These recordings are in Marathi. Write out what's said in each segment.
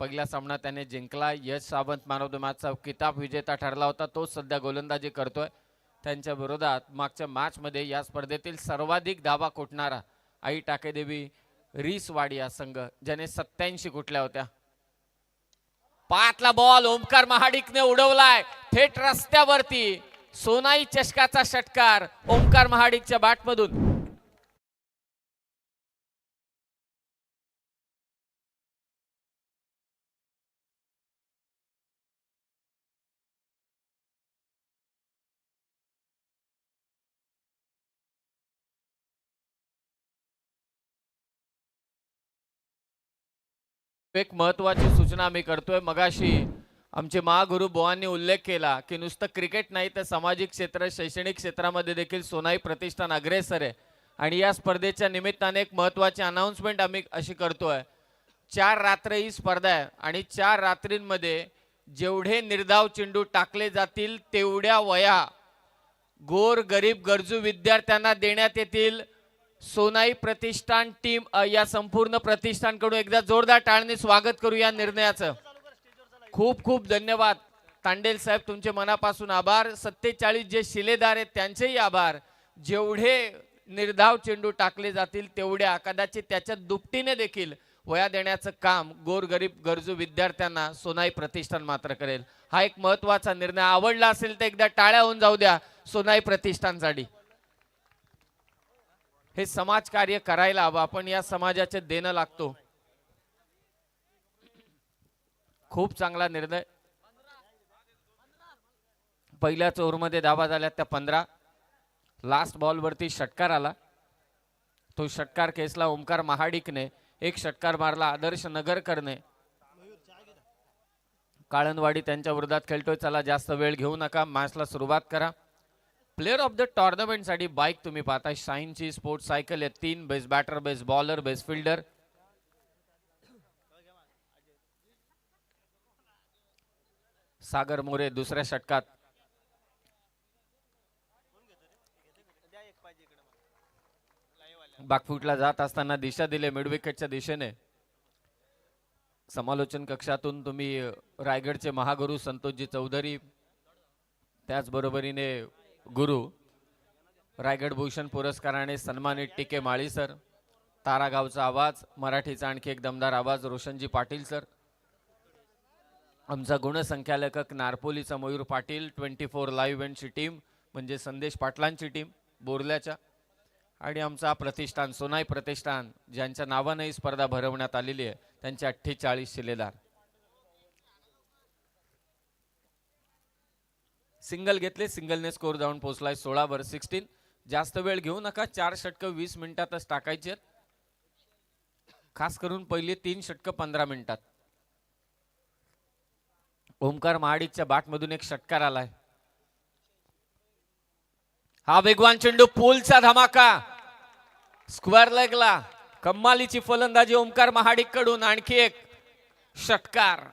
पहिला सामना त्याने जिंकला. Yash Sawant man of the मॅचचा किताब विजेता ठरला होता. तोच सध्या गोलंदाजी करतोय. त्यांच्या विरोधात मागच्या मॅचमध्ये या स्पर्धेतील सर्वाधिक धावा कुटणारा आई टाकेदेवी रिसवाडी या संघ ज्याने सत्याऐंशी कुठल्या होत्या. पाचला बॉल ओमकार महाडिकने उडवलाय. थेट रस्त्यावरती सोनाई चषकाचा षटकार ओमकार महाडिकच्या बॅटमधून एक महत्वाची सूचना मी करतोय. मगाशी आमचे महागुरु बोवांनी उल्लेख केला की नुसतं क्रिकेट नाही तर सामाजिक क्षेत्र शैक्षणिक क्षेत्रामध्ये देखील सोनाई प्रतिष्ठान अग्रेसर आहे. आणि या स्पर्धेच्या निमित्ताने एक महत्वाची अनाऊन्समेंट आम्ही अशी करतोय. चार रात्र ही स्पर्धा आहे आणि चार रात्रींमध्ये जेवढे निर्धाव चेंडू टाकले जातील तेवढ्या वया गोर गरीब गरजू विद्यार्थ्यांना देण्यात येतील. सोनाई प्रतिष्ठान टीम या संपूर्ण प्रतिष्ठानकडून एकदा जोरदार टाळणे स्वागत करू या निर्णयाचं. खूप खूप धन्यवाद. तांडेल साहेब तुमचे मनापासून आभार. सत्तेचाळीस जे शिलेदार आहेत त्यांचेही आभार. जेवढे निर्धाव चेंडू टाकले जातील तेवढ्या कदाचित त्याच्या दुपटीने देखील वया देण्याचं काम गोरगरीब गरजू विद्यार्थ्यांना सोनाई प्रतिष्ठान मात्र करेल. हा एक महत्त्वाचा निर्णय. आवडला असेल तर एकदा टाळ्या होऊन जाऊ द्या. सोनाई प्रतिष्ठानसाठी. हे समाजकार्य करायला हवं. आपण या समाजाचे देणं लागतो. खूप चांगला निर्णय. पहिल्याच ओव्हरमध्ये धावा झाल्या त्या पंधरा. लास्ट बॉलवरती षटकार आला. तो षटकार केसला ओमकार महाडिकने एक षटकार मारला आदर्श नगरकरने. काळणवाडी त्यांच्या विरोधात खेळतोय. चला जास्त वेळ घेऊ नका. मॅचला सुरुवात करा. प्लेअर ऑफ द टॉर्नामेंटसाठी बाईक तुम्ही पाहता. शाईनची स्पोर्ट्स सायकल आहे. तीन best batter best bowler best fielder Sagar More दुसऱ्या षटकात. बागफुटला जात असताना दिशा दिले मिडविकेटच्या दिशेने. समालोचन कक्षातून तुम्ही रायगडचे महागुरु संतोषजी चौधरी त्याचबरोबरीने गुरु रायगड भूषण पुरस्काराने सन्मानित टीके माळी सर तारागावचा आवाज मराठीचा आणखी एक दमदार आवाज रोशनजी पाटील सर आमचा गुणसंख्यालेखक नारपोलीचा Mayur Patil twenty four live इव्हेंटची टीम म्हणजे संदेश पाटलांची टीम बोरल्याच्या आणि आमचा प्रतिष्ठान सोनाई प्रतिष्ठान ज्यांच्या नावाने ही स्पर्धा भरवण्यात आलेली आहे त्यांचे अठ्ठेचाळीस शिलेदार. सिंगल घेतले सिंगलने स्कोर जाऊन पोहोचलाय सोळा वर सिक्स्टीन. जास्त वेळ घेऊ नका चार षटकं वीस मिनिटातच टाकायचे खास करून पहिली तीन षटकं पंधरा मिनिटात. ओमकार महाडिकच्या बाटमधून एक षटकार आलाय. हा वेगवान चेंडू पूलचा धमाका. स्क्वेअर लेगला कम्मालीची फलंदाजी ओमकार महाडिककडून आणखी एक षटकार.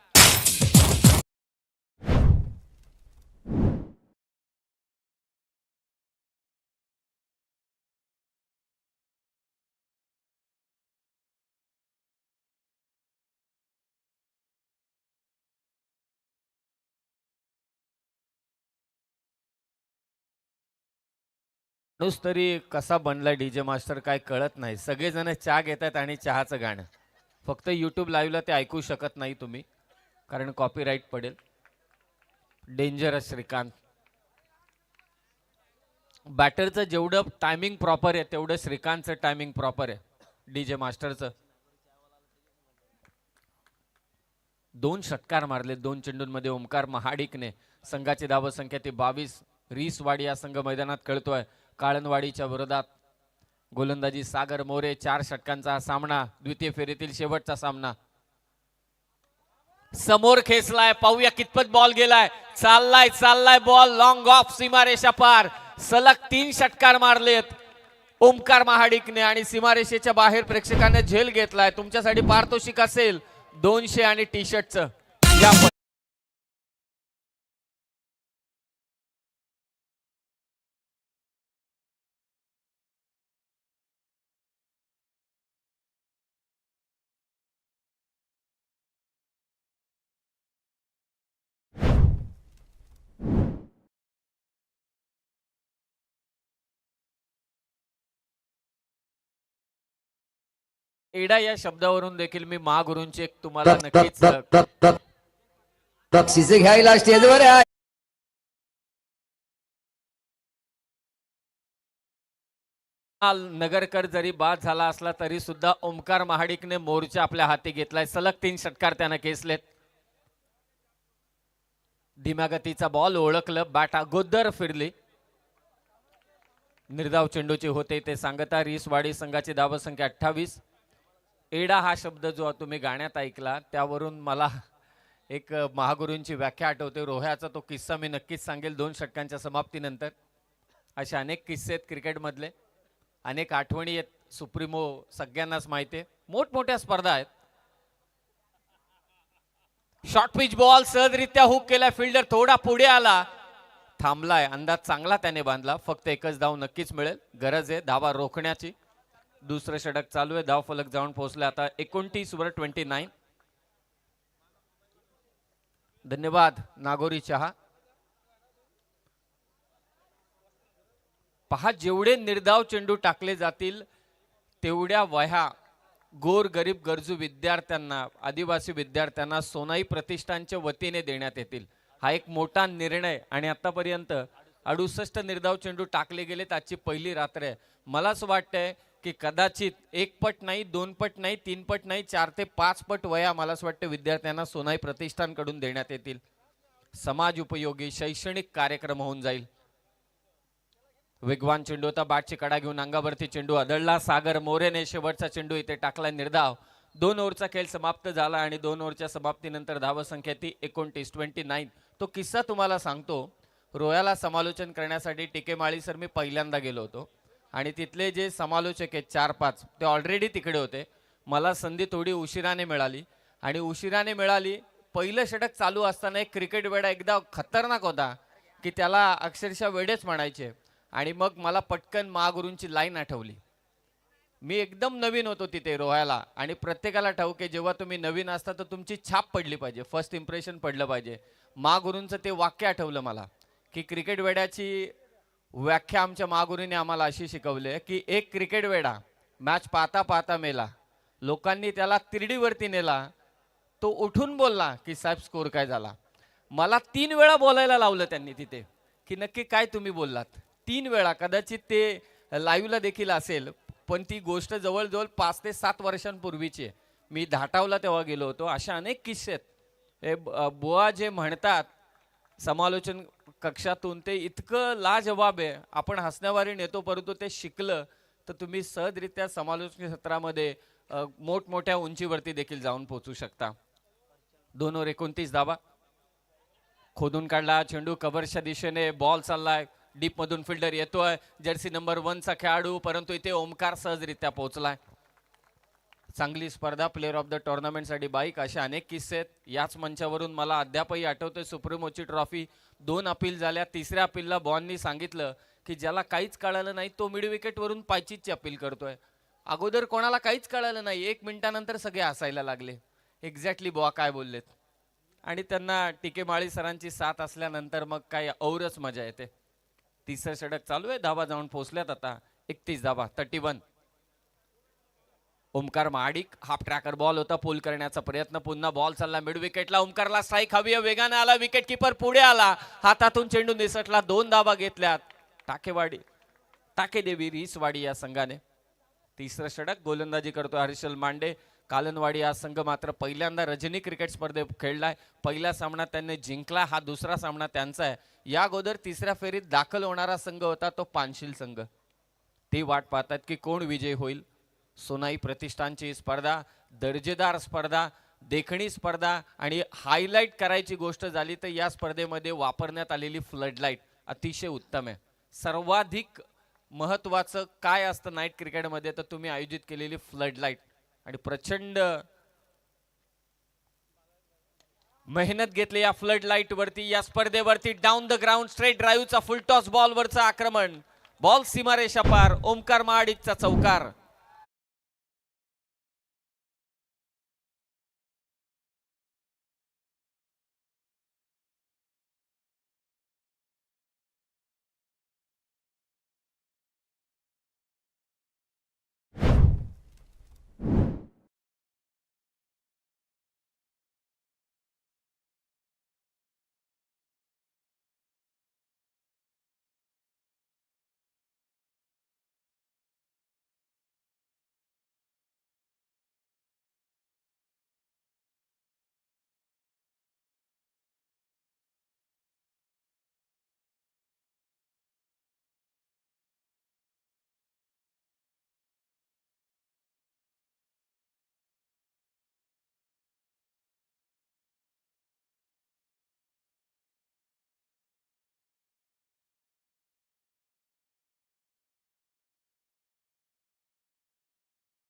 माणूस तरी कसा बनलाय डीजे मास्टर काय कळत नाही. सगळेजण चहा घेतात आणि चहाचं गाणं. फक्त यूट्यूब लाईव्हला ते ऐकू शकत नाही तुम्ही कारण कॉपीराईट पडेल. डेंजरस श्रीकांत. बॅटरचं जेवढं टायमिंग प्रॉपर आहे तेवढं श्रीकांतचं टायमिंग प्रॉपर आहे डीजे मास्टरचं. दोन षटकार मारले दोन चेंडूंमध्ये ओमकार महाडिकने. संघाची धावसंख्या ती बावीस. रिसवाडी या संघ मैदानात खेळतोय. काळणवाडीच्या विरोधात गोलंदाजी सागर मोरे चार षटकांचा सामना द्वितीय फेरीतील शेवटचा सामना. समोर खेचलाय पाहूया कितपत बॉल गेलाय. चाललाय चाललाय बॉल लॉंग ऑफ सीमारेषा पार. सलग तीन षटकार मारलेत. ओमकार महाडिकने आणि सीमारेषेच्या बाहेर प्रेक्षकांनी झेल घेतलाय. तुमच्यासाठी पारितोषिक असेल दोनशे आणि टी शर्टचं या एडा या शब्दावरून देखील मी महागुरूंची एक तुम्हाला नक्कीच बक्षिसे घ्यायला स्टेजवर नगरकर जरी बाद झाला असला तरी सुद्धा ओमकार महाडिकने मोर्चा आपल्या हाती घेतलाय. सलग तीन षटकार त्यानं केसलेत धीम्यागतीचा बॉल ओळखलं बॅट अगोदर फिरली. निर्धाव चेंडूची होते ते सांगता रिसवाडी संघाची धावसंख्या अठ्ठावीस. एडा हा शब्द जो तुम्ही गाण्यात ऐकला त्यावरून मला एक महागुरूंची व्याख्या आठवते. रोह्याचा तो किस्सा मी नक्कीच सांगेल दोन षटकांच्या समाप्तीनंतर. असे अनेक किस्से आहेत क्रिकेटमधले. अनेक आठवणी आहेत. सुप्रीमो सगळ्यांनाच माहिती आहे. मोठमोठ्या स्पर्धा आहेत. शॉर्ट पिच बॉल सहजरित्या हुक केला. फिल्डर थोडा पुढे आला. थांबलाय. अंदाज चांगला त्याने बांधला. फक्त एकच धाव नक्कीच मिळेल. गरज आहे. धावा रोखण्याची. दुसरं षटक चालू आहे. धाव फलक जाऊन पोहोचले. आता एकोणतीस वर ट्वेंटी नाईन धन्यवाद नागोरी चहा. पहा जेवढे निर्धाव चेंडू टाकले जातील तेवढ्या वह्या गोर गरीब गरजू विद्यार्थ्यांना आदिवासी विद्यार्थ्यांना सोनाई प्रतिष्ठानच्या वतीने देण्यात येतील. हा एक मोठा निर्णय आणि आतापर्यंत अडुसष्ट निर्धाव चेंडू टाकले गेलेत. आजची पहिली रात्र आहे. मला असं वाटतंय की कदाचित एक पट नाही दोन पट नाही तीन पट नाही चार ते पाच पट वया मला असं वाटतं विद्यार्थ्यांना सोनाई प्रतिष्ठानकडून देण्यात येतील. समाज उपयोगी शैक्षणिक कार्यक्रम होऊन जाईल. वेगवान चेंडू होता बाटची कडा घेऊन अंगावरती चेंडू आदळला सागर मोरेने शेवटचा चेंडू इथे टाकला निर्धाव. दोन ओव्हरचा खेळ समाप्त झाला आणि दोन ओव्हरच्या समाप्तीनंतर धावसंख्या ती एकोणतीस ट्वेंटी नाईन तो किस्सा तुम्हाला सांगतो. रोयाला समालोचन करण्यासाठी टिकेमाळी सर मी पहिल्यांदा गेलो होतो. आणि तिथले जे समालोचक आहेत चार पाच ते ऑलरेडी तिकडे होते. मला संधी थोडी उशिराने मिळाली. आणि उशिराने मिळाली पहिलं षटक चालू असताना एक क्रिकेट वेडा एकदा खतरनाक होता की त्याला अक्षरशः वेडेच म्हणायचे. आणि मग मला पटकन महागुरूंची लाईन आठवली. मी एकदम नवीन होतो तिथे रोहायला. आणि प्रत्येकाला ठाऊक आहे जेव्हा तुम्ही नवीन असता तर तुमची छाप पडली पाहिजे फर्स्ट इम्प्रेशन पडलं पाहिजे. महागुरूंचं ते वाक्य आठवलं मला की क्रिकेट वेड्याची व्याख्या आमच्या महागुरूंनी आम्हाला अशी शिकवली आहे की एक क्रिकेट वेडा मॅच पाहता पाहता मेला. लोकांनी त्याला तिरडीवरती नेला. तो उठून बोलला की साहेब स्कोर काय झाला? मला तीन वेळा बोलायला लावलं त्यांनी तिथे की नक्की काय तुम्ही बोललात? तीन वेळा. कदाचित ते लाईव्हला देखील असेल पण ती गोष्ट जवळजवळ पाच ते सात वर्षांपूर्वीची आहे. मी धाटावला तेव्हा गेलो होतो. अशा अनेक किस्से आहेत. हे बुवा जे म्हणतात समालोचन कक्षातून ते इतकं लाजवाब आहे. आपण हसण्यावारी नेतो परंतु ते शिकलं तर तुम्ही सहजरित्या समालोचन सत्रामध्ये मोठमोठ्या उंचीवरती देखील जाऊन पोहोचू शकता. दोन ओव्हर एकोणतीस धावा. खोदून काढला चेंडू कव्हरच्या दिशेने बॉल चाललाय. डीप मधून फिल्डर येतोय. जर्सी नंबर वनचा खेळाडू परंतु इथे ओमकार सहजरित्या पोहोचलाय. चांगली स्पर्धा प्लेअर ऑफ द टुर्नामेंटसाठी बाईक असे अनेक किस्से आहेत. याच मंचावरून मला अद्यापही आठवतोय सुप्रीमोची ट्रॉफी दोन अपील झाल्या तिसऱ्या अपीलला बॉननी सांगितलं की ज्याला काहीच कळालं नाही तो मिड विकेटवरून पायचीची अपील करतोय. अगोदर कोणाला काहीच कळालं नाही एक मिनिटानंतर सगळे हसायला लागले. एक्झॅक्टली बुवा काय बोललेत. आणि त्यांना टिके माळी सरांची साथ असल्यानंतर मग काय औरच मजा येते. तिसरं षडक चालू आहे धाबा जाऊन पोचल्यात आता. एकतीस धाबा thirty one Omkar Mahadik half tracker ball होता पूल करण्याचा प्रयत्न पुन्हा बॉल चालला मिड विकेटला ओमकारला स्ट्राईक हवी आहे, वेगाने आला विकेट किपर पुढे आला. हातातून चेंडू निसटला दोन धावा घेतल्यात. टाकेवाडी टाकेदेवी रिसवाडी या संघाने. तिसरं षडक गोलंदाजी करतो हर्षल मांडे. कालनवाडी हा संघ मात्र पहिल्यांदा रजनी क्रिकेट स्पर्धेत खेळलाय. पहिला सामना त्यांनी जिंकला हा दुसरा सामना त्यांचा आहे. या अगोदर तिसऱ्या फेरीत दाखल होणारा संघ होता तो पानशील संघ. ती वाट पाहतात की कोण विजय होईल. सोनाई प्रतिष्ठानची स्पर्धा दर्जेदार स्पर्धा देखणी स्पर्धा आणि हायलाईट करायची गोष्ट झाली तर या स्पर्धेमध्ये वापरण्यात आलेली फ्लडलाईट अतिशय उत्तम आहे. सर्वाधिक महत्त्वाचं काय असतं नाईट क्रिकेटमध्ये तर तुम्ही आयोजित केलेली फ्लडलाईट आणि प्रचंड मेहनत घेतली या फ्लड लाइट वरती या स्पर्धेवरती डाऊन द ग्राउंड स्ट्रेट ड्राईव्हचा फुलटॉस बॉलवरचं आक्रमण. बॉल सीमारेषा पार ओमकार महाडिकचा चौकार.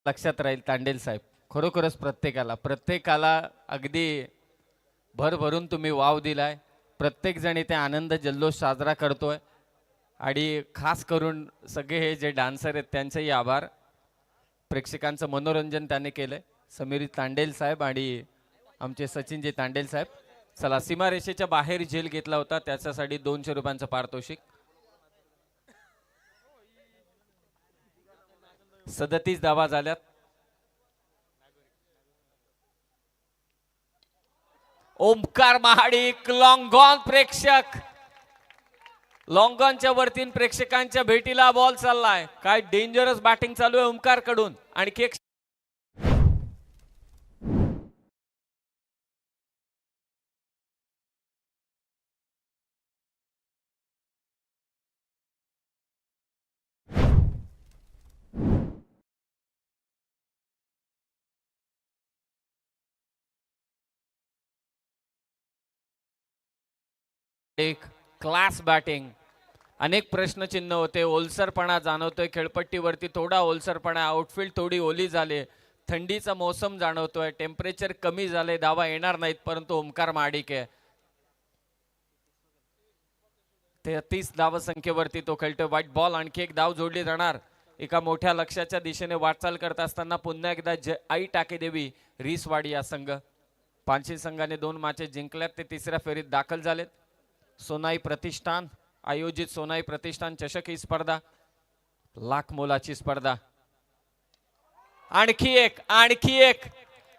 लक्षात राहील तांडेल साहेब. खरोखरच प्रत्येकाला प्रत्येकाला अगदी भरभरून तुम्ही वाव दिलाय. प्रत्येकजण इथे आनंद जल्लोष साजरा करतोय. आणि खास करून सगळे हे जे डान्सर आहेत त्यांचेही आभार. प्रेक्षकांचं मनोरंजन त्याने केलंय. समीर तांडेल साहेब आणि आमचे सचिनजी तांडेल साहेब. चला सीमारेषेच्या बाहेर झेल घेतला होता. त्याच्यासाठी दोनशे रुपयांचं पारितोषिक. सदतीस धावा झाल्यात. ओमकार महाडिक लॉंगॉन प्रेक्षक. लॉंगॉनच्या वरतीन प्रेक्षकांच्या भेटीला बॉल चाललाय. काय डेंजरस बॅटिंग चालू आहे ओमकारकडून आणखी एक एक क्लास बॅटिंग अनेक प्रश्नचिन्ह होते ओलसरपणा जाणवतोय खेळपट्टीवरती थोडा ओलसरपणा आउटफील्ड थोडी ओली झाली थंडीचा मोसम जाणवतोय टेम्परेचर कमी झाले दावा येणार नाहीत परंतु ओमकार माडिक आहे. तेहतीस धाव संख्येवरती तो खेळतोय व्हाईट बॉल आणखी एक धाव जोडली जाणार. एका मोठ्या लक्ष्याच्या दिशेने वाटचाल करत असताना पुन्हा एकदा ज आई टाके देवी रिसवाडी या संघ. पानशी संघाने दोन मॅचेस जिंकल्यात ते तिसऱ्या फेरीत दाखल झालेत. सोनाई प्रतिष्ठान आयोजित सोनाई प्रतिष्ठान चषक ही स्पर्धा लाख मोलाची स्पर्धा. आणखी एक आणखी एक.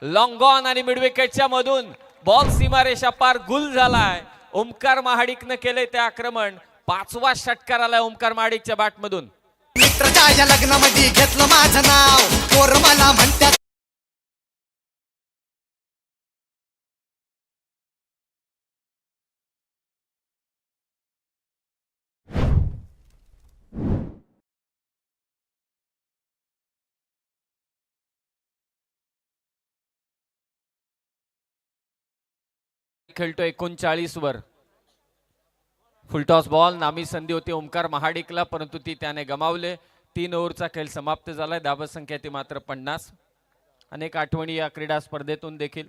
लॉंगॉन आणि मिडविकेटच्या मधून बॉल सीमारेषा पार गुल झालाय. ओमकार महाडिकनं केलंय ते आक्रमण. पाचवा षटकार आलाय ओमकार महाडिकच्या बॅटमधून मित्राच्या लग्नामध्ये घेतलं माझं नाव. पोर मला म्हणतात खेळतो एकोणचाळीस वर. फुलटॉस बॉल नामी संधी होती ओमकार महाडिकला परंतु ती त्याने गमावले. तीन ओव्हरचा खेळ समाप्त झालाय धावसंख्या ती मात्र पन्नास. अनेक आठवणी या क्रीडा स्पर्धेतून देखील.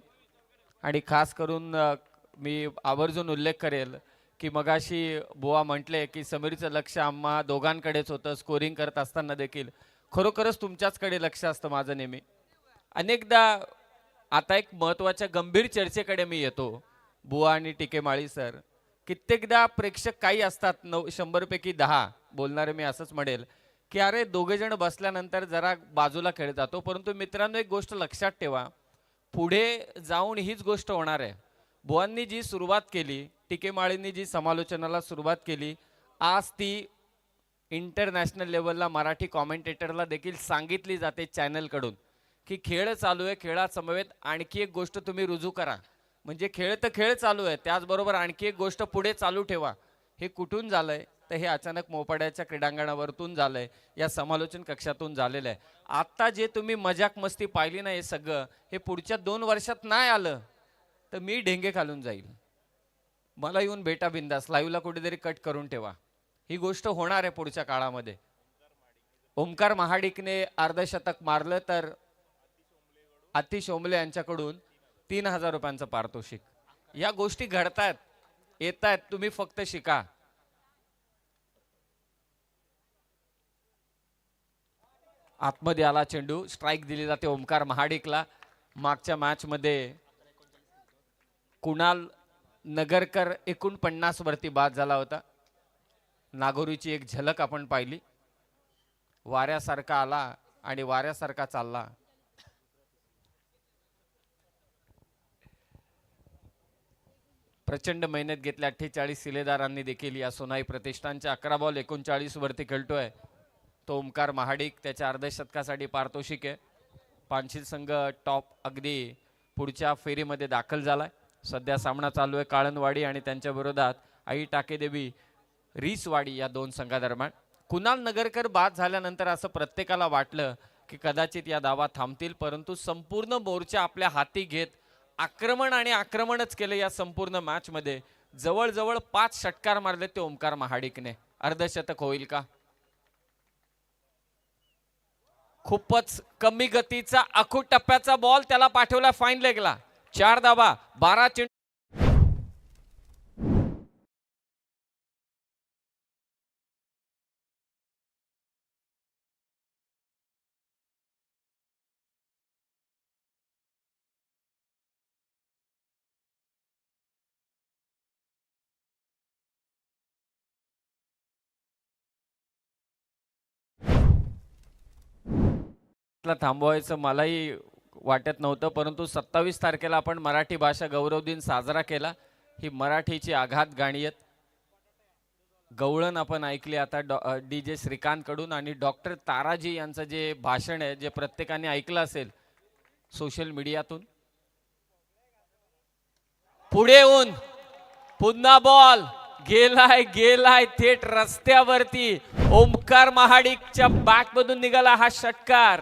आणि खास करून मी आवर्जून उल्लेख करेल की मगाशी बुवा म्हटले की समीरचं लक्ष आम्हा दोघांकडेच होतं स्कोरिंग करत असताना देखील. खरोखरच तुमच्याचकडे लक्ष असतं माझं नेहमी. अनेकदा आता एक महत्त्वाच्या गंभीर चर्चेकडे मी येतो. बुवा आणि टिके माळी सर कित्येकदा प्रेक्षक काही असतात नऊ शंभरपैकी दहा बोलणारे मी असंच म्हणेल की अरे दोघे जण बसल्यानंतर जरा बाजूला खेळ जातो परंतु मित्रांनो एक गोष्ट लक्षात ठेवा पुढे जाऊन हीच गोष्ट होणार आहे. बुवांनी जी सुरुवात केली टिकेमाळींनी जी समालोचनाला सुरुवात केली आज ती इंटरनॅशनल लेवलला मराठी कॉमेंटेटरला देखील सांगितली जाते चॅनलकडून की खेळ चालू आहे खेळासमवेत आणखी एक गोष्ट तुम्ही रुजू करा. म्हणजे खेळ तर खेळ चालू आहे त्याचबरोबर आणखी एक गोष्ट पुढे चालू ठेवा. हे कुठून झालंय? तर हे अचानक मोपाड्याच्या क्रीडांगणावरतून झालंय. या समालोचन कक्षातून झालेलं आहे. आत्ता जे तुम्ही मजाक मस्ती पाहिली ना हे सगळं हे पुढच्या दोन वर्षात नाही आलं तर मी ढेंगे घालून जाईल. मला येऊन भेटा बिंदास. लाईव्हला कुठेतरी कट करून ठेवा. ही गोष्ट होणार आहे पुढच्या काळामध्ये. ओमकार महाडिकने अर्धशतक मारलं तर अतिश ओंबले यांच्याकडून तीन हजार रुपयांचं पारितोषिक. या गोष्टी घडतायत येत आहेत तुम्ही फक्त शिका. आतमध्ये आला चेंडू स्ट्राईक दिली जाते ओमकार महाडिकला. मागच्या मॅचमध्ये कुणाल नगरकर एकोणपन्नास वरती बाद झाला होता. नागोरीची एक झलक आपण पाहिली. वाऱ्यासारखा आला आणि वाऱ्यासारखा चालला. प्रचंड मेहनत घेतली. अठ्ठेचाळीस शिलेदारांनी देखील या सोनाई प्रतिष्ठानच्या अकरा बॉल एकोणचाळीसवरती खेळतो खेळतोय. तो ओमकार महाडिक त्याच्या अर्धशतकासाठी पारितोषिक आहे. पानशील संघ टॉप अगदी पुढच्या फेरीमध्ये दाखल झालाय. सध्या सामना चालू आहे काळणवाडी आणि त्यांच्या विरोधात आई टाकेदेवी रिसवाडी या दोन संघादरम्यान. कुणाल नगरकर बाद झाल्यानंतर असं प्रत्येकाला वाटलं की कदाचित या दावा थांबतील परंतु संपूर्ण मोर्चा आपल्या हाती घेत आक्रमण आणि आक्रमणच केलं या संपूर्ण मॅचमध्ये जवळजवळ पाच षटकार मारले ते ओमकार महाडिकने. अर्धशतक होईल का? खूपच कमी गतीचा अखूट टप्प्याचा बॉल त्याला पाठवला फाईन लेगला चार दाबा बारा चेंडू ला थांबवायचं मलाही वाटत नव्हतं परंतु सत्तावीस तारखेला आपण मराठी भाषा गौरव दिन साजरा केला. ही मराठीची आघात गाणी आहेत. गवळण आपण ऐकली आता डॉ डी जे श्रीकांतकडून आणि डॉक्टर ताराजी यांचं जे भाषण आहे जे प्रत्येकाने ऐकलं असेल सोशल मीडियातून. पुढे येऊन पुन्हा बॉल. गेलाय गेलाय थेट रस्त्यावरती. ओमकार महाडिकच्या बॅटमधून निघाला हा षटकार.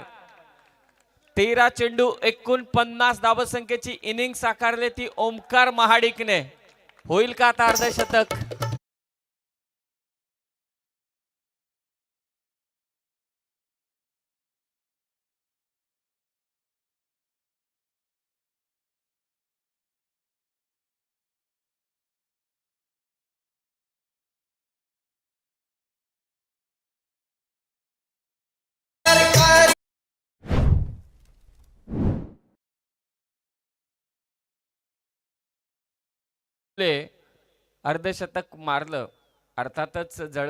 तेरा चेंडू एकूण पन्नास धावसंख्येची इनिंग साकारली ती ओमकार महाडिकने. होईल का आता अर्धशतक? अर्धशतक मारलं अर्थातच जळ